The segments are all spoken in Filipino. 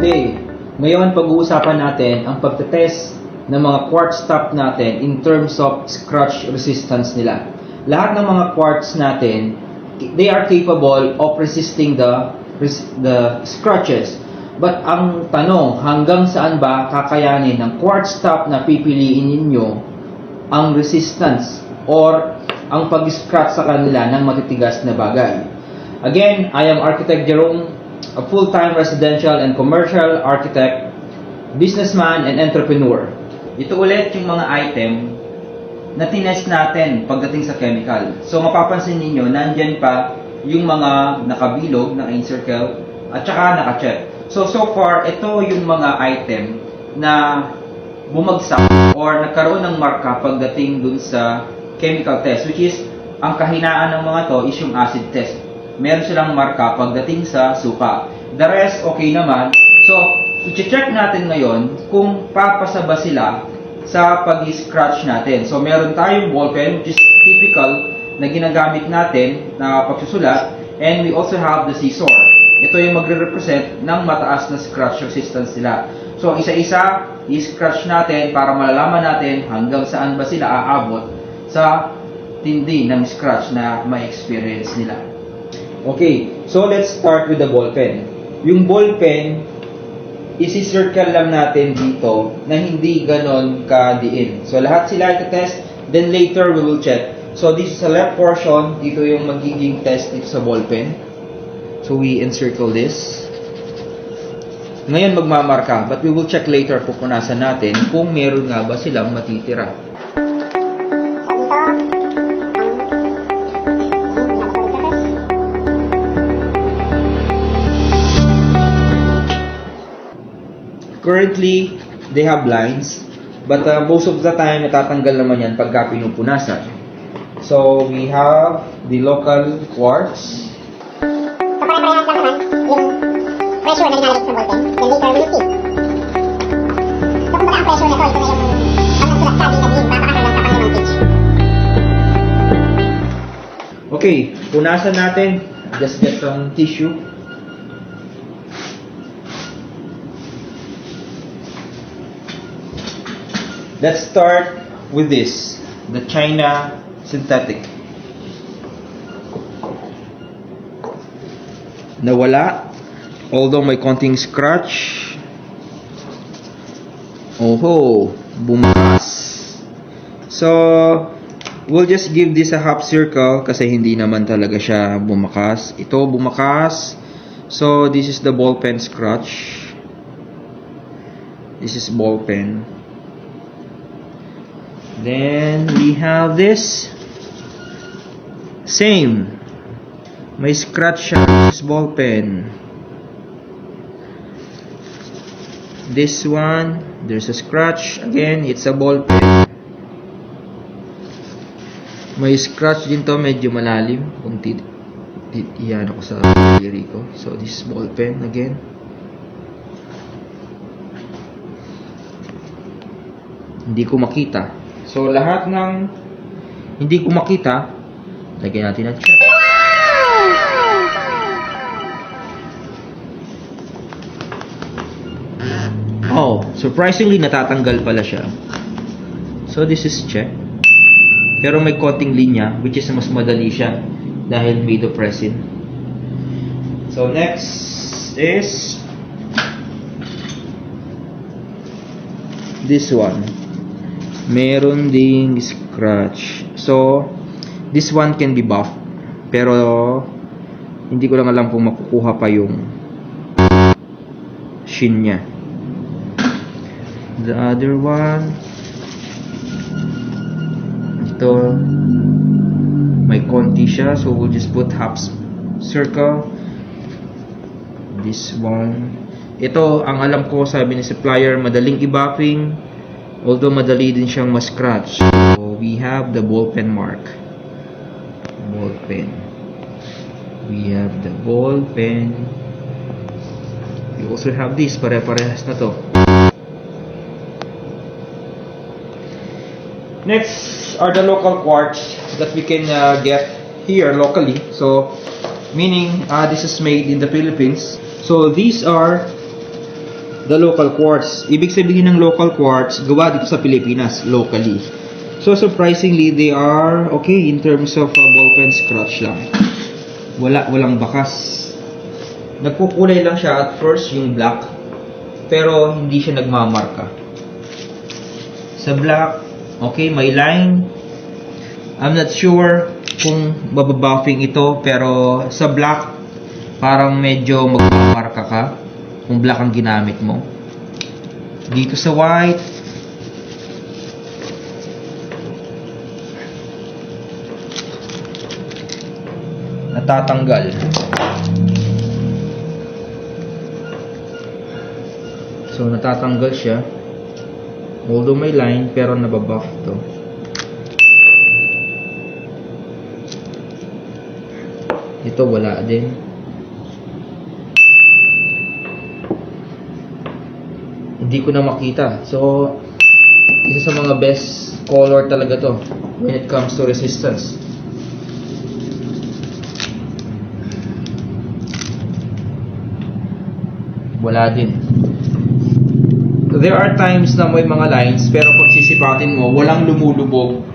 Okay, ngayon pag-uusapan natin ang pagtetest ng mga quartz top natin in terms of scratch resistance nila. Lahat ng mga quartz natin, they are capable of resisting the the scratches. But ang tanong, hanggang saan ba kakayanin ng quartz top na pipiliin ninyo ang resistance or ang pag-scratch sa kanila ng matitigas na bagay? Again, I am Architect Jerome, a full-time residential and commercial architect, businessman and entrepreneur. Ito ulit yung mga item na tinest natin pagdating sa chemical. So mapapansin ninyo, nandyan pa yung mga nakabilog, naka-encircle, at saka naka-check. So, so far, ito yung mga item na bumagsak or nagkaroon ng marka pagdating dun sa chemical test, which is, ang kahinaan ng mga to is yung acid test. Meron silang marka pagdating sa suka. The rest, okay naman. So, i-check natin ngayon kung papasa ba sila sa pag-scratch natin. So, meron tayong ballpen, which is typical na ginagamit natin na pagsusulat. And we also have the scissor. Ito yung magre-represent ng mataas na scratch resistance nila. So, isa-isa, i-scratch natin para malalaman natin hanggang saan ba sila aabot sa tindi ng scratch na ma-experience nila. Okay, so let's start with the ballpen. Yung ballpen, isi-circle lang natin dito na hindi ganon kadiin. So lahat sila ito-test, then later we will check. So this is the left portion, dito yung magiging test dito sa ballpen. So we encircle this. Ngayon magmamarka, but we will check later pupunasan natin kung meron nga ba silang matitira. Currently, they have lines, but uh, most of the time natatanggal naman yan pagka pinupunasan. So we have the local quartz, So, pare-parehas lang naman yung pressure na nilalagay sa ballpen. Then later, we'll see. So, kumbaga ang pressure nito, ito yung ang nagsulat sabi na din, papakasalan sa panglimang page. Okay, punasan natin. Just get some tissue. Let's start with this, the China synthetic. Nawala, although may konting scratch. Oho, bumas. So, we'll just give this a half circle kasi hindi naman talaga siya bumakas. Ito bumakas. So, this is the ball pen scratch. This is ball pen. Then, we have this. Same. May scratch siya. This ball pen. This one, there's a scratch. Again, it's a ball pen. May scratch din to, medyo malalim. Kung tit iyan ako sa diri ko. So, this is ball pen again. Hindi ko makita. So, lahat ng hindi ko makita, lagyan natin ng check. Oh, surprisingly natatanggal pala siya. So, this is check. Pero may konting linya, which is mas madali siya dahil made of resin. So next is this one. Meron ding scratch. So this one can be buffed. Pero hindi ko lang alam kung makukuha pa yung shin niya. The other one ito may konti siya so we'll just put half circle this one ito ang alam ko sabi ni supplier madaling i-buffing although madali din siyang ma-scratch. So we have the ball mark. Ball we have the ball pen we also have this pare-parehas na to. Next are the local quartz that we can uh, get here locally. So, meaning uh, this is made in the Philippines. So these are the local quartz. Ibig sabihin ng local quartz, gawa dito sa Pilipinas, locally. So, surprisingly, they are okay in terms of uh, ballpen scratch lang. Wala, walang bakas. Nagkukulay lang siya at first yung black, pero hindi siya nagmamarka. Sa black, okay, may line. I'm not sure kung mababuffing ito, pero sa black, parang medyo magmamarka ka kung black ang ginamit mo. Dito sa white, natatanggal. So, natatanggal siya. Although may line, pero nababuff to. Ito, wala din. Hindi ko na makita. So, isa sa mga best color talaga to when it comes to resistance. Wala din. There are times na may mga lines pero pag sisipatin mo, walang lumulubog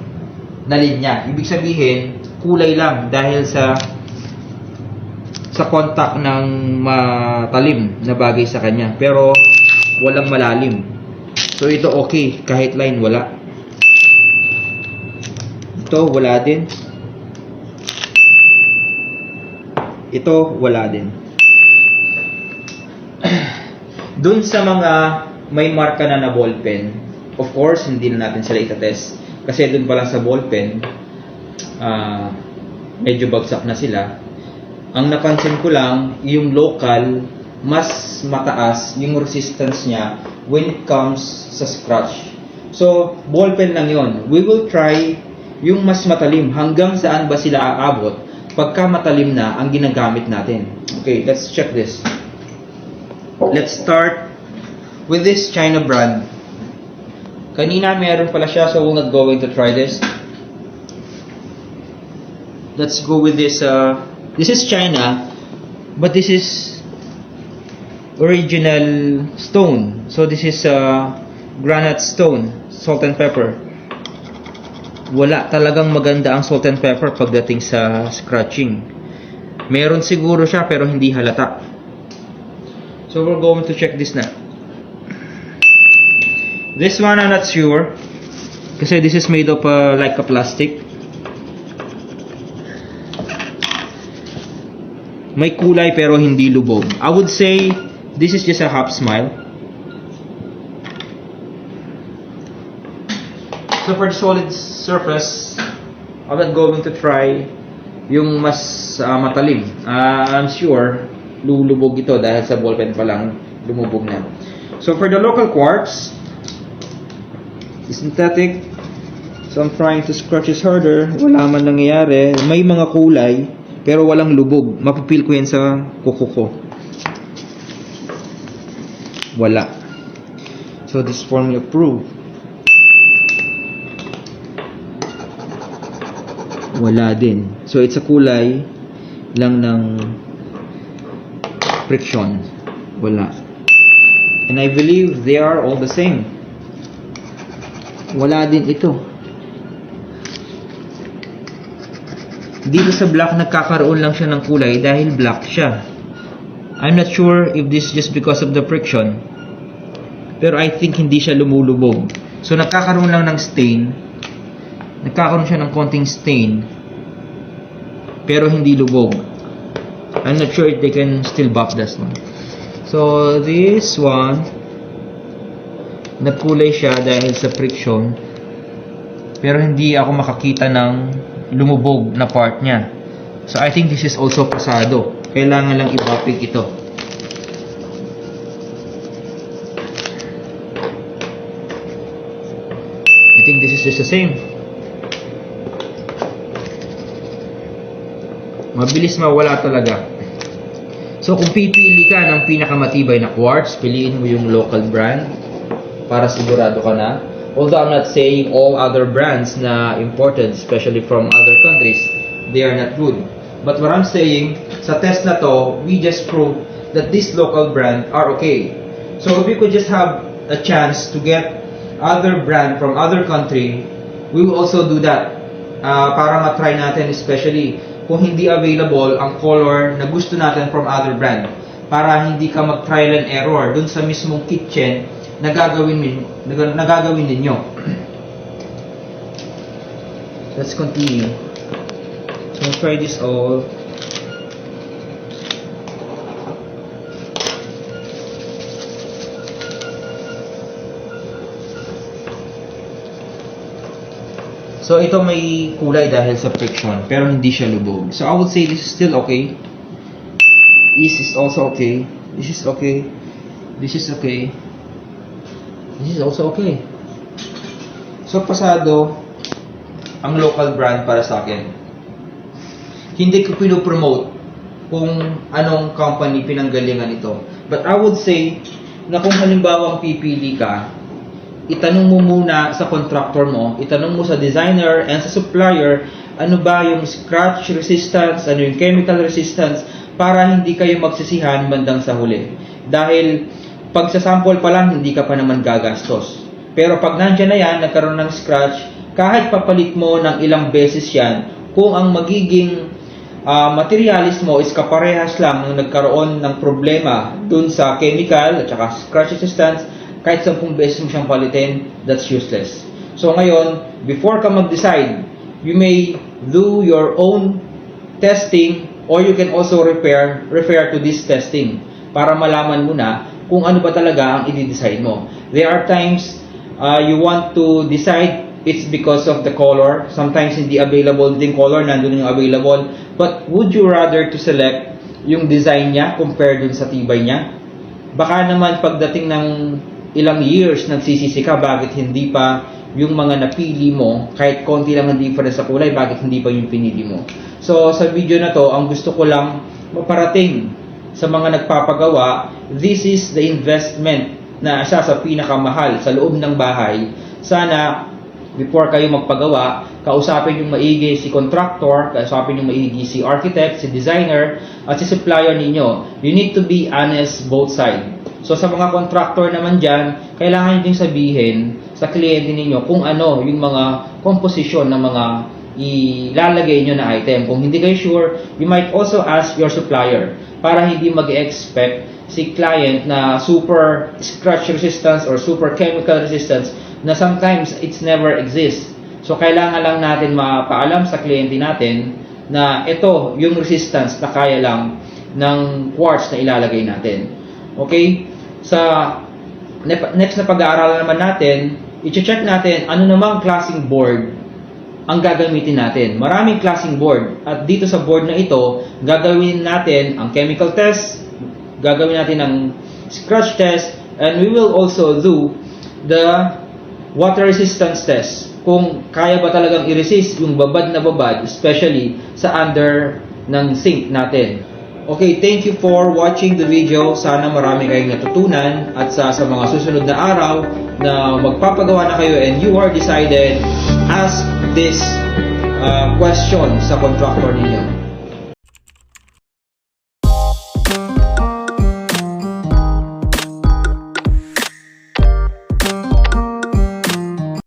na linya. Ibig sabihin, kulay lang dahil sa sa contact ng matalim na bagay sa kanya. Pero walang malalim. So ito okay, kahit line wala. Ito wala din. Ito wala din. Dun sa mga may marka na na ballpen, of course, hindi na natin sila itatest. Kasi dun pa lang sa ballpen, ah, medyo bagsak na sila. Ang napansin ko lang, yung local, mas mataas yung resistance niya when it comes sa scratch. So, ballpen lang yon. We will try yung mas matalim. Hanggang saan ba sila aabot pagka matalim na ang ginagamit natin. Okay, let's check this. Let's start with this China brand. Kanina meron pala siya, so we're not going to try this. Let's go with this. Uh, this is China, but this is original stone. So this is uh, granite stone, salt and pepper. Wala talagang maganda ang salt and pepper pagdating sa scratching. Meron siguro siya pero hindi halata. So we're going to check this na. This one I'm not sure. Kasi this is made of uh, like a plastic. May kulay pero hindi lubog. I would say this is just a half smile. So for the solid surface, I'm not going to try yung mas uh, matalim. Uh, I'm sure lulubog ito dahil sa ballpen pa lang lumubog na. So for the local quartz, synthetic. So I'm trying to scratch this harder. Wala man nangyayari. May mga kulay, pero walang lubog. Mapipil ko yan sa kuko ko. Wala. So this formula proof. Wala din. So it's a kulay lang ng friction. Wala. And I believe they are all the same. Wala din ito. Dito sa black nagkakaroon lang siya ng kulay dahil black siya. I'm not sure if this is just because of the friction. Pero I think hindi siya lumulubog. So nagkakaroon lang ng stain. Nagkakaroon siya ng konting stain. Pero hindi lubog. I'm not sure if they can still buff this one. So this one nagkulay siya dahil sa friction pero hindi ako makakita ng lumubog na part niya so I think this is also pasado kailangan lang i-buffing ito I think this is just the same mabilis mawala talaga so kung pipili ka ng pinakamatibay na quartz piliin mo yung local brand para sigurado ka na. Although I'm not saying all other brands na imported, especially from other countries, they are not good. But what I'm saying, sa test na to, we just proved that this local brand are okay. So if we could just have a chance to get other brand from other country, we will also do that. Ah, para ma-try natin especially kung hindi available ang color na gusto natin from other brand. Para hindi ka mag-trial and error dun sa mismong kitchen na gagawin, min- na, ninyo. Let's continue. So try this all. So ito may kulay dahil sa friction pero hindi siya lubog. So I would say this is still okay. This is also okay. This is okay. This is okay. This is also okay. So pasado ang local brand para sa akin. Hindi ko pinopromote kung anong company pinanggalingan ito. But I would say na kung halimbawa pipili ka, itanong mo muna sa contractor mo, itanong mo sa designer and sa supplier, ano ba yung scratch resistance, ano yung chemical resistance, para hindi kayo magsisihan bandang sa huli. Dahil pag sa sample pa lang, hindi ka pa naman gagastos. Pero pag nandyan na yan, nagkaroon ng scratch, kahit papalit mo ng ilang beses yan, kung ang magiging ah, materialis mo is kaparehas lang nung nagkaroon ng problema dun sa chemical at saka scratch resistance, kahit 10 beses mo siyang palitin, that's useless. So ngayon, before ka mag-decide, you may do your own testing or you can also repair, refer to this testing para malaman mo na kung ano ba talaga ang i-decide mo. There are times uh, you want to decide it's because of the color. Sometimes hindi available din color, nandun yung available. But would you rather to select yung design niya compared dun sa tibay niya? Baka naman pagdating ng ilang years nagsisisi ka bakit hindi pa yung mga napili mo kahit konti lang ang difference sa kulay bakit hindi pa yung pinili mo. So sa video na to ang gusto ko lang maparating sa mga nagpapagawa this is the investment na isa sa pinakamahal sa loob ng bahay. Sana before kayo magpagawa, kausapin yung maigi si contractor, kausapin yung maigi si architect, si designer, at si supplier ninyo. You need to be honest both side. So sa mga contractor naman dyan, kailangan nyo ding sabihin sa kliyente ninyo kung ano yung mga composition ng mga ilalagay nyo na item. Kung hindi kayo sure, you might also ask your supplier para hindi mag-expect si client na super scratch resistance or super chemical resistance na sometimes it's never exist. So kailangan lang natin mapaalam sa kliyente natin na ito yung resistance na kaya lang ng quartz na ilalagay natin. Okay? Sa next na pag-aaralan naman natin, i-check natin ano namang klaseng board ang gagamitin natin. Maraming klaseng board. At dito sa board na ito, gagawin natin ang chemical test, gagawin natin ang scratch test, and we will also do the water resistance test. Kung kaya ba talagang i-resist yung babad na babad, especially sa under ng sink natin. Okay, thank you for watching the video. Sana marami kayong natutunan at sa, sa mga susunod na araw na magpapagawa na kayo and you are decided, ask this uh, question sa contractor ninyo.